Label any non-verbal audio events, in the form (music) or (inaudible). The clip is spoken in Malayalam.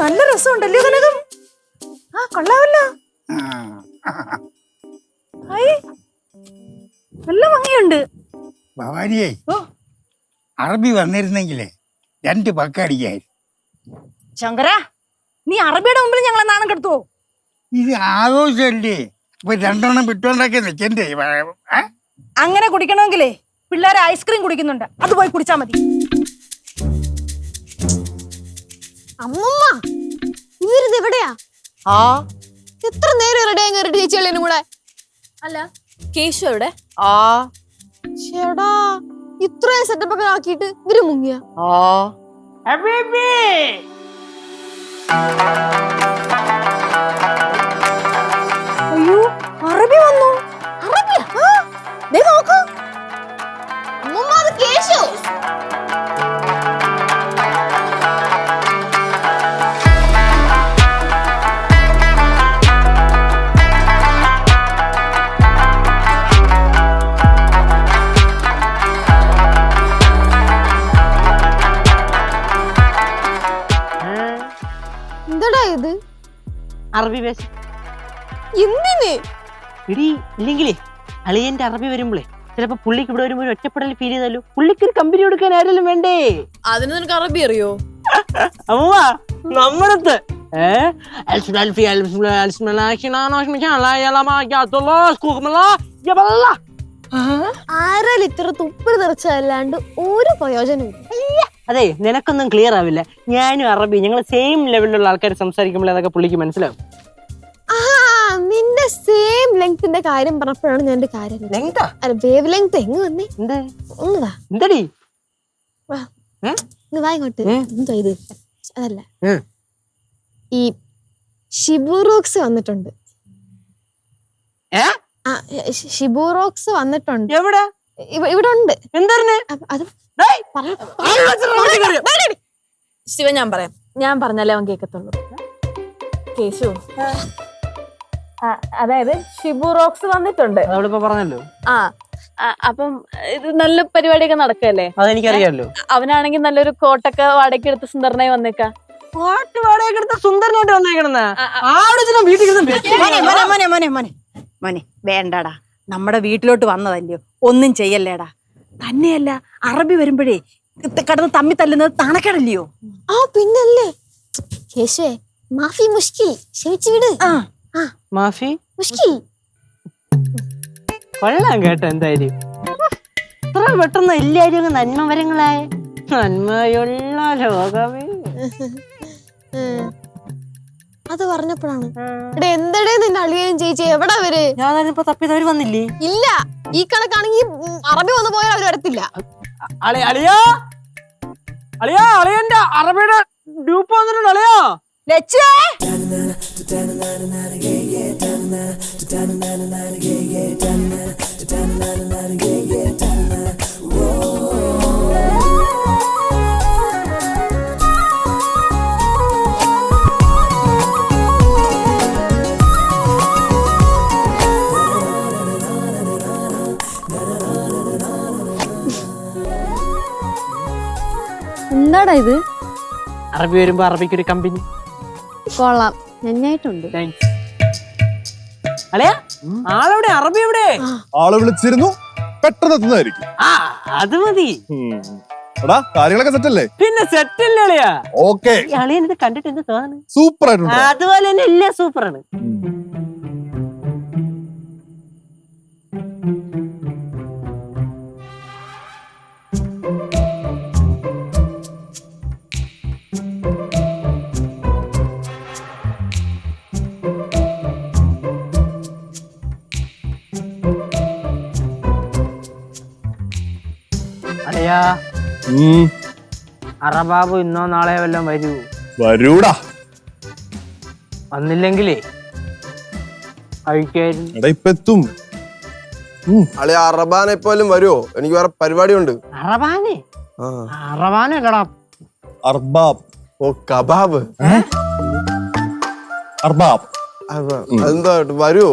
നല്ല രസമുണ്ടല്ലേ കനകം ആ കൊള്ളാവല്ല ഐ നല്ല ഭംഗിയുണ്ട്. ഭവാനിയെ അറബി വന്നിരുന്നെങ്കിലേ രണ്ട് പക്കടിക്കായിരുന്നു ശങ്കര നീ അറബിയുടെ മുമ്പിൽ ഞങ്ങളെ നാണം കെടുത്തുവോ? ഇത് ആഘോഷമല്ലേ? അപ്പൊ രണ്ടെണ്ണം വിട്ടുകൊണ്ടൊക്കെ നിൽക്കണ്ടേ? അങ്ങനെ കുടിക്കണമെങ്കിലേ പിള്ളേരെ ഐസ്ക്രീം കുടിക്കുന്നുണ്ട്. അത് പോയി കുടിച്ചാ മതി. അമ്മമ്മ ഇവരിത് എവിടെയാ? ആ. എത്ര നേരം റെഡി ആയി കയറിട്ട് ചേച്ചിയല്ലേനും കൂടെ? അല്ല കേശു എവിടെ? ആ. ചേടാ ഇത്രയും സെറ്റപ്പ് ഒക്കെ ആക്കിയിട്ട് ഇവർ മുങ്ങിയ? ആ. അറബി വേഷം. എന്തിന്? എടി ഇല്ലെങ്കിലേ അളിയന്റെ അറബി വരുമ്പോളേ ചിലപ്പോ പുള്ളിക്ക് ഇവിടെ വരുമ്പോ ഒറ്റപ്പെടൽ ഫീൽ ചെയ്താലോ? പുള്ളിക്ക് ഒരു കമ്പനി കൊടുക്കാൻ ആരെങ്കിലും വേണ്ടേ? അതിന് നിനക്ക് അറബി അറിയോ? (laughs) അമ്മ നമ്മടത്ത് ആരാലും ഇത്ര തുപ്പിൽ തെറിച്ചതല്ലാണ്ട് ഒരു പ്രയോജനമില്ല അതെ നിനക്കൊന്നും ക്ലിയർ ആവില്ല. ഞാനും അറബി ഞങ്ങൾ സെയിം ലെവലിലുള്ള ആൾക്കാർ സംസാരിക്കുമ്പോൾ അതൊക്കെ പുള്ളിക്ക് മനസ്സിലാവും. നിന്റെ സെയിം ലെങ്ത്തിന്റെ കാര്യം പറഞ്ഞപ്പോഴാണ് ഞാൻ ഒരു കാര്യം അല്ല വേവ് ലെങ്ത് എങ്ങ് വന്നേ? എന്ത്? ഒന്ന് വാ. എന്തടി? ഇന്ന് വാ ഇങ്ങോട്ട്? എന്തോ ഇത്? അതല്ല. ഈ ഷിബുറോക്സ് വന്നിട്ടുണ്ട്. ഷിബുറോക്സ് വന്നിട്ടുണ്ട്. എവിടെ? ഇവ- ഇവിടെ ഉണ്ട് എന്താ അത് ശിവ ഞാൻ പറയാം. ഞാൻ പറഞ്ഞാലേ അവൻ കേൾക്കത്തുള്ളൂ കേശു. ആ, അതായത് ഷിബു റോക്സ് വന്നിട്ടുണ്ട്. പറഞ്ഞല്ലോ. ആ അപ്പം ഇത് നല്ല പരിപാടിയൊക്കെ നടക്കല്ലേ? അതെനിക്കറിയാലോ. അവനാണെങ്കിൽ നല്ലൊരു കോട്ടൊക്കെ വാടകയ്ക്ക് എടുത്ത് സുന്ദരനായി വന്നേക്കാം. കോട്ട് വാടകയ്ക്ക് എടുത്ത് സുന്ദരനായിട്ട് വന്നേക്കണെന്ന്. ആടെ വീട്ടിൽ മോനെ മോനെ മോനെ മോനെ. മോനെ വേണ്ടടാ. നമ്മുടെ വീട്ടിലോട്ട് വന്നതല്ലയോ. ഒന്നും ചെയ്യല്ലേടാ. തന്നെയല്ല അറബി വരുമ്പോഴേ കടന്ന് തമ്മി തല്ലുന്നത് തണക്കേടല്ലയോ? ആ പിന്നല്ലേ. കേശേ മാഫി മുഷ്കിൽ ക്ഷമിച്ചു വിട്. ആ. മാഫി? മുഷ്കിൽ. കൊള്ളാം കേട്ടോ എന്തായാലും. ഇത്ര പെട്ടെന്ന് എല്ലാരും അങ്ങ് നന്മവരങ്ങളായ നന്മയുള്ള ലോകമേ. അത് പറഞ്ഞപ്പോഴാണ്. എടാ എന്തടേ നിന്നെ അളിയനും ചേച്ചി എവിടെ വരെ ഞാൻ തപ്പി തവര് വന്നില്ലേ? ഇല്ല. ഈ കണക്കാണെങ്കിൽ അറബി വന്നു പോയാൽ അവർ വരത്തില്ല അളി അളിയാ അളിയാ അളിയന്റെ അറബിയുടെ ഡ്യൂപ്പ് വന്നിട്ടുണ്ട് അളിയാ ലച്ചുവേ എന്താടാ ഇത്? അറബി വരുമ്പോ അറബിക്ക് ഒരു കമ്പനി കൊള്ളാം. നന്നായിട്ടുണ്ട്. അളിയാ ആളെവിടെ? അറബി എവിടെ? ആളെ വിളിച്ചിരുന്നു. പെട്ടെന്ന് എത്തുന്നതായിരിക്കും. ആ അത് മതി. എടാ കാര്യങ്ങളൊക്കെ സെറ്റ് അല്ലേ? പിന്നെ സെറ്റ് അല്ലേ അളിയാ? ഓക്കെ അളിയൻ ഇത് കണ്ടിട്ട് എന്ത് തോന്നുന്നു സൂപ്പർ ആയിട്ടുണ്ട്. അതുപോലെ തന്നെ എല്ലാം സൂപ്പറാണ് അളിയാ. അറബാബു ഇന്നോ നാളെയോ വല്ലതും വരൂ. വരൂടാ. വന്നില്ലെങ്കിലേ അഴിക്കായിരുന്നു എടാ ഇപ്പൊ എത്തും. അളി അറബാനെ പോലും വരുമോ എനിക്ക് വേറെ പരിപാടിയുണ്ട്. അറബാനെ? ആ. അറബാനല്ലടാ അർബാബ്. ഓ കബാബ്. അർബാബ്. അതെന്താ വരുമോ